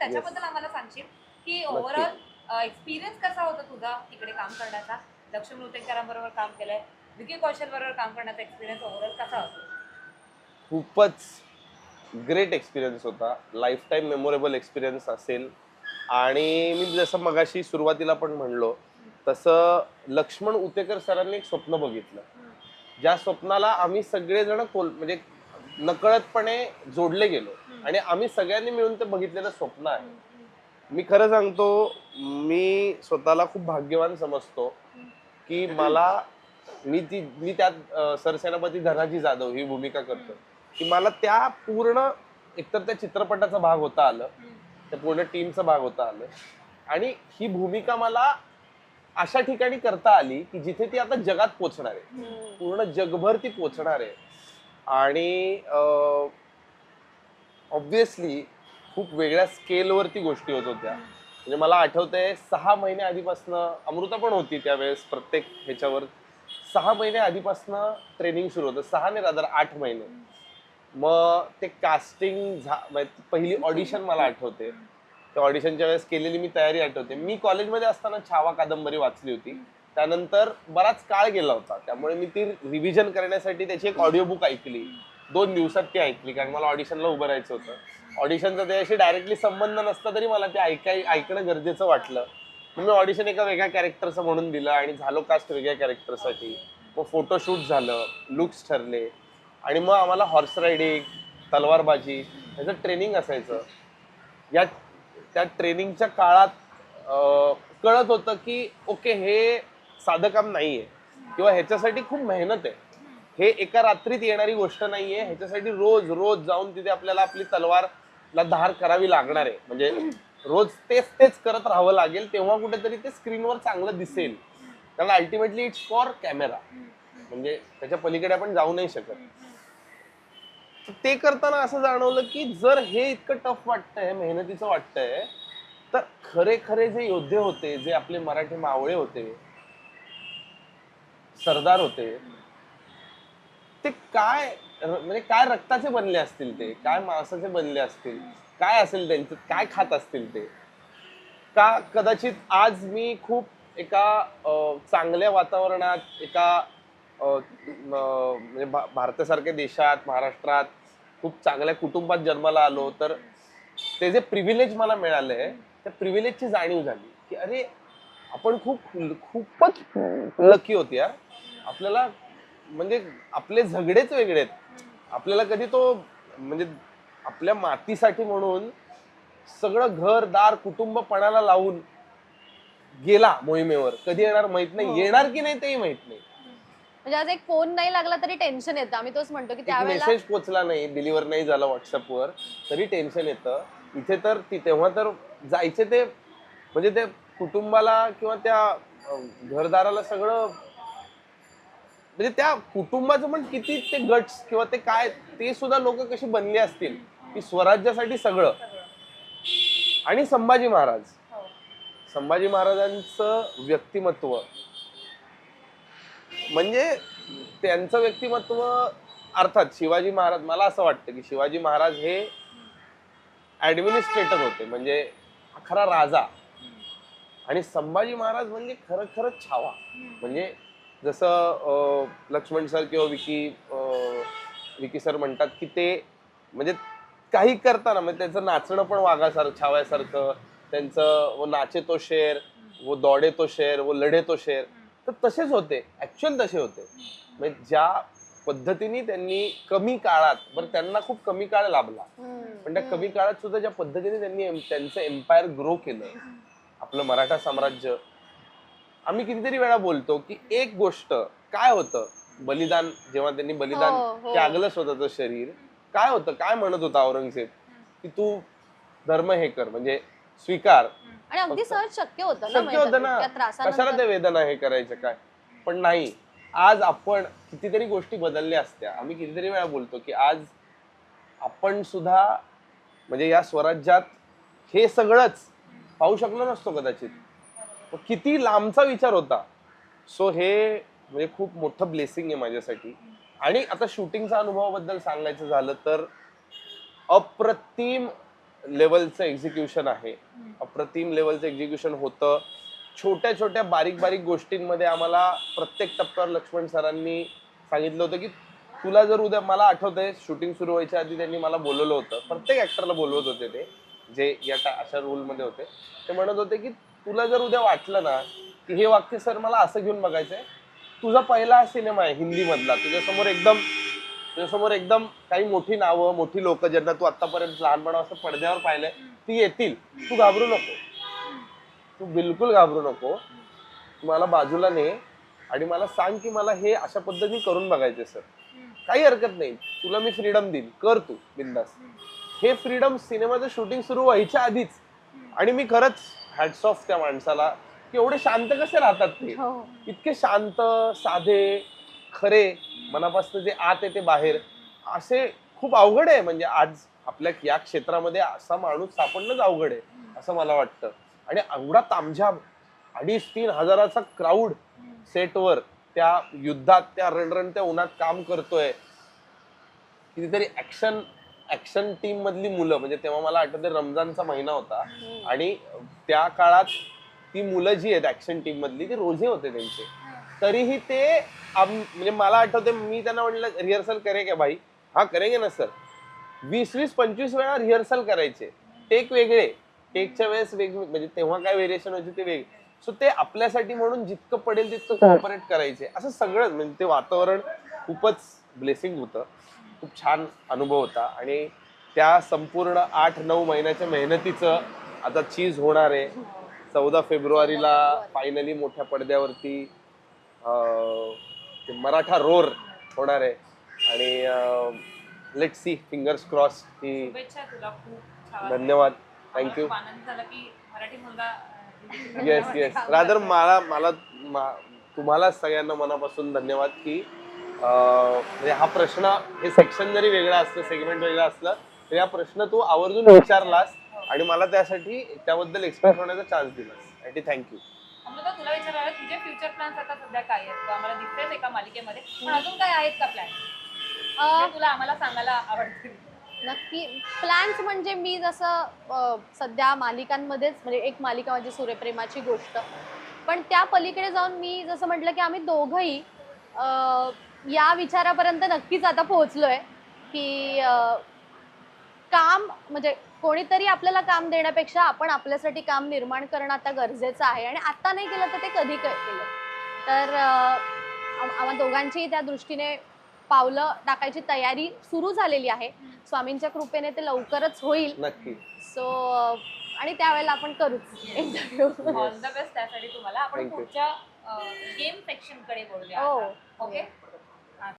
त्याच्याबद्दल आम्हाला सांगशील? की ओव्हरऑल एक्सपिरियन्स कसा होता तुझा तिकडे काम करण्याचा? लक्ष्मी उतेकरांबरोबर काम केलंय. विकी कौशल बरोबर काम करण्याचा एक्सपिरियन्स ओव्हरऑल कसा होता? खूपच ग्रेट एक्सपिरियन्स होता. लाईफ टाईम मेमोरेबल एक्सपिरियन्स असेल. आणि मी जसं मगाशी सुरुवातीला पण म्हणलो तसं लक्ष्मण उतेकर सरांनी एक स्वप्न बघितलं. ज्या स्वप्नाला आम्ही सगळेजण कोल म्हणजे नकळतपणे जोडले गेलो. आणि आम्ही सगळ्यांनी मिळून ते बघितलेलं स्वप्न आहे. मी खरं सांगतो मी स्वतःला खूप भाग्यवान समजतो की मला मी ती मी त्यात सरसेनापती धनाजी जाधव ही भूमिका करतो की मला त्या पूर्ण एकतर त्या चित्रपटाचा भाग होता आलं त्या पूर्ण टीमचा भाग होता आलं. आणि ही भूमिका मला अशा ठिकाणी करता आली की जिथे ती आता जगात पोचणार आहे. पूर्ण जगभर ती पोचणार आहे. आणि ऑब्विसली खूप वेगळ्या स्केलवरती गोष्टी होत होत्या. म्हणजे मला आठवतंय सहा महिने आधीपासनं अमृता पण होती त्यावेळेस प्रत्येक ह्याच्यावर सहा महिने आधीपासनं ट्रेनिंग सुरू होतं. सहा नाही रादर आठ महिने. मग ते कास्टिंग झा म्हणजे पहिली ऑडिशन मला आठवते. त्या ऑडिशनच्या वेळेस केलेली मी तयारी आठवते. मी कॉलेजमध्ये असताना छावा कादंबरी वाचली होती. त्यानंतर बराच काळ गेला होता. त्यामुळे मी ती रिव्हिजन करण्यासाठी त्याची एक ऑडिओ बुक ऐकली. दोन दिवसात ती ऐकली कारण मला ऑडिशनला उभं राहायचं होतं. ऑडिशनचा त्याच्याशी डायरेक्टली संबंध नसता तरी मला ते ऐकाय ऐकणं गरजेचं वाटलं. मग मी ऑडिशन एका वेगळ्या कॅरेक्टरचं म्हणून दिलं आणि झालो कास्ट वेगळ्या कॅरेक्टरसाठी मग फोटोशूट झालं लुक्स ठरले. आणि मग आम्हाला हॉर्स रायडिंग तलवारबाजी ह्याचं ट्रेनिंग असायचं. या त्या ट्रेनिंगच्या काळात कळत होतं की ओके हे साधं काम नाही आहे किंवा ह्याच्यासाठी खूप मेहनत आहे. हे एका रात्रीत येणारी गोष्ट नाहीये. ह्याच्यासाठी रोज रोज जाऊन तिथे आपल्याला आपली तलवारला धार करावी लागणार आहे. म्हणजे रोज तेच तेच करत राहावं लागेल तेव्हा कुठेतरी ते स्क्रीनवर चांगलं दिसेल. कारण अल्टिमेटली इट्स फॉर कॅमेरा म्हणजे त्याच्या पलीकडे आपण जाऊ नाही शकत. ते करताना असं जाणवलं की जर हे इतकं टफ वाटतंय मेहनतीचं वाटतंय तर खरे खरे जे योद्धे होते जे आपले मराठी मावळे होते सरदार होते ते काय म्हणजे काय रक्ताचे बनले असतील ते? काय मांसाचे बनले असतील? काय असेल त्यांचं? काय खात असतील ते? का कदाचित आज मी खूप एका चांगल्या वातावरणात एका म्हणजे भा- भारतासारख्या देशात महाराष्ट्रात खूप चांगल्या कुटुंबात जन्माला आलो तर ते जे प्रिव्हिलेज मला मिळाले त्या प्रिव्हिलेजची जाणीव झाली की अरे आपण खूप खूपच लकी होती यार. आपल्याला म्हणजे आपले झगडेच वेगळे आहेत. आपल्याला कधी तो म्हणजे आपल्या मातीसाठी म्हणून सगळं घर दार कुटुंब पणाला लावून गेला मोहिमेवर. कधी येणार माहीत हो. नाही येणार की नाही तेही माहीत नाही. म्हणजे आज एक फोन नाही लागला तरी टेन्शन येतं. आम्ही तोच म्हणतो की एक त्यावेळेला मेसेज पोचला नाही. डिलिव्हर नाही झाला व्हॉट्सअपवर तरी टेन्शन येतं. इथे तर ती तेव्हा तर जायचे ते म्हणजे ते कुटुंबाला किंवा त्या अं, घरदाराला सगळं म्हणजे त्या कुटुंबाचं पण किती ते गट्स किंवा ते काय ते सुद्धा लोक कशी बनले असतील की स्वराज्यासाठी सगळं. आणि संभाजी महाराज. संभाजी महाराजांचं व्यक्तिमत्व. म्हणजे त्यांचं व्यक्तिमत्व अर्थात शिवाजी महाराज मला असं वाटतं की शिवाजी महाराज हे ऍडमिनिस्ट्रेटर होते. म्हणजे खरा राजा. आणि संभाजी महाराज म्हणजे खरं खरंच छावा. म्हणजे जसं अं, लक्ष्मण सर किंवा विकी अं, विकी सर म्हणतात की ते म्हणजे काही करताना म्हणजे त्यांचं नाचणं पण वाघासारखं छाव्यासारखं त्यांचं वो नाचे तो शेर वो दौडे तो शेर वो लढे तो शेर. तर तसेच होते. ऍक्च्युअल तसे होते. म्हणजे ज्या पद्धतीने त्यांनी कमी काळात बरं त्यांना खूप कमी काळ लाभला. पण त्या कमी काळात सुद्धा ज्या पद्धतीने त्यांनी त्यांचं एम्पायर ग्रो केलं आपलं मराठा साम्राज्य आम्ही कितीतरी वेळा बोलतो की एक गोष्ट काय होतं? बलिदान जेव्हा त्यांनी बलिदान हो, हो. त्यागलं स्वतःचं शरीर काय होतं? काय म्हणत होता औरंगजेब? की तू धर्म हे कर म्हणजे स्वीकार. आणि अगदी फक्त- सहज शक्य होतं ना शक्य म्हणजे होतं ना? कशाला त्रासानंतर. ते वेदना हे करायचं काय? पण नाही. आज आपण कितीतरी गोष्टी बदलल्या असत्या. आम्ही कितीतरी वेळा बोलतो की आज आपण सुद्धा म्हणजे या स्वराज्यात हे सगळंच पाहू शकलो नसतो कदाचित. किती लांबचा विचार होता. सो हे म्हणजे खूप मोठं ब्लेसिंग आहे माझ्यासाठी. आणि आता शूटिंगचा अनुभवाबद्दल सांगायचं झालं तर अप्रतिम लेवलचं एक्झिक्युशन आहे. अप्रतिम लेवलचं एक्झिक्युशन होतं. छोट्या छोट्या बारीक बारीक गोष्टींमध्ये आम्हाला प्रत्येक टप्प्यावर लक्ष्मण सरांनी सांगितलं होतं की तुला जर उद्या मला आठवतंय शूटिंग सुरू व्हायच्या आधी त्यांनी मला बोलवलं होतं. प्रत्येक ऍक्टरला बोलवत होते ते जे या अशा रोलमध्ये होते. ते म्हणत होते की तुला जर उद्या वाटलं ना की हे वाक्य सर मला असं घेऊन बघायचंय तुझा पहिला सिनेमा आहे हिंदीमधला. तुझ्यासमोर एकदम तुझ्यासमोर एकदम काही मोठी नावं मोठी लोक ज्यांना तू आतापर्यंत लहानपणापासून पडद्यावर पाहिलंय ती येतील. तू घाबरू नको. तू बिलकुल घाबरू नको. मला बाजूला ने आणि मला सांग की मला हे अशा पद्धतीने करून बघायचे सर. काही हरकत नाही. तुला मी फ्रीडम देईन. कर तू बिंदास. हे फ्रीडम सिनेमाचं शूटिंग सुरू व्हायच्या आधीच. आणि मी खरंच हॅट्स ऑफ त्या माणसाला की एवढे शांत कसे राहतात ते? हो. इतके शांत साधे खरे मनापासून जे आत येते बाहेर असे खूप अवघड आहे. म्हणजे आज आपल्या या क्षेत्रामध्ये असा माणूस सापडणंच अवघड आहे असं मला वाटतं. आणि एवढा तामझाम अडीच तीन हजाराचा क्राऊड सेटवर त्या युद्धात त्या रणरणत्या उन्हात काम करतोय. कितीतरी ऍक्शन ऍक्शन टीम मधली मुलं म्हणजे तेव्हा मला आठवते रमजानचा महिना होता. आणि त्या काळात ती मुलं जी आहेत ऍक्शन टीम मधली ती रोजे होते त्यांचे. तरीही ते म्हणजे मला आठवते मी त्यांना म्हटलं रिहर्सल करे का भाई? हा करेंगे ना सर वीस वीस पंचवीस वेळा रिहर्सल करायचे. टेक वेगळे. टेकच्या वेळेस वेगळे म्हणजे तेव्हा काय व्हेरिएशन व्हायचे ते वेगळे. सो ते आपल्यासाठी म्हणून जितकं पडेल तितकं कॉपरेट करायचे. असं सगळं म्हणजे ते वातावरण खूपच ब्लेसिंग होतं. खूप छान अनुभव होता. आणि त्या संपूर्ण आठ नऊ महिन्याच्या मेहनतीचं आता चीज होणार आहे. चौदा फेब्रुवारीला फायनली मोठ्या पडद्यावरती अं, ते मराठा रोर होणार आहे. आणि लेट सी फिंगर्स क्रॉस की शुभेच्छा तुला खूप छान. धन्यवाद. आम्हाला थँक्यू खूप आनंद झाला की मराठी मुलगा अं, येस येस रादर. मला मला मा- तुम्हाला सगळ्यांना मनापासून धन्यवाद की अं, म्हणजे हा प्रश्न हे सेक्शन जरी वेगळं असलं सेगमेंट वेगळं असलं तरी हा प्रश्न तू आवर्जून विचारलास. आणि मला त्यासाठी त्याबद्दल एक्सप्रेस होण्याचा चान्स दिलास आणि थँक्यू अमृता तुला विचारायला तुझे फ्युचर प्लॅन्स आता सध्या काय आहेत? तू आम्हाला दिसतेच एका मालिकेमध्ये. पण अजून काय आहेत का प्लॅन अं, तुला आम्हाला सांगायला आवडतील नक्की. प्लॅन्स म्हणजे मी जसं अ, सध्या मालिकांमध्येच म्हणजे एक मालिका म्हणजे सूर्यप्रेमाची गोष्ट. पण त्या पलीकडे जाऊन मी जसं म्हटलं की आम्ही दोघंही अ, या विचारापर्यंत नक्कीच आता पोहोचलोय की अ, काम म्हणजे कोणीतरी आपल्याला काम देण्यापेक्षा आपण आपल्यासाठी काम निर्माण करणं आता गरजेचं आहे. आणि आता नाही केलं तर ते कधी केलं. तर आम्हा दोघांची त्या दृष्टीने पावलं टाकायची तयारी सुरू झालेली आहे. स्वामींच्या कृपेने ते लवकरच होईल. नक्की. सो आणि त्यावेळेला आपण करूच इंटरव्ह्यू ऑल द बेस्ट त्यासाठी तुम्हाला. आपण Thank you. पुढच्या गेम सेक्शनकडे बोलूया हो. ओके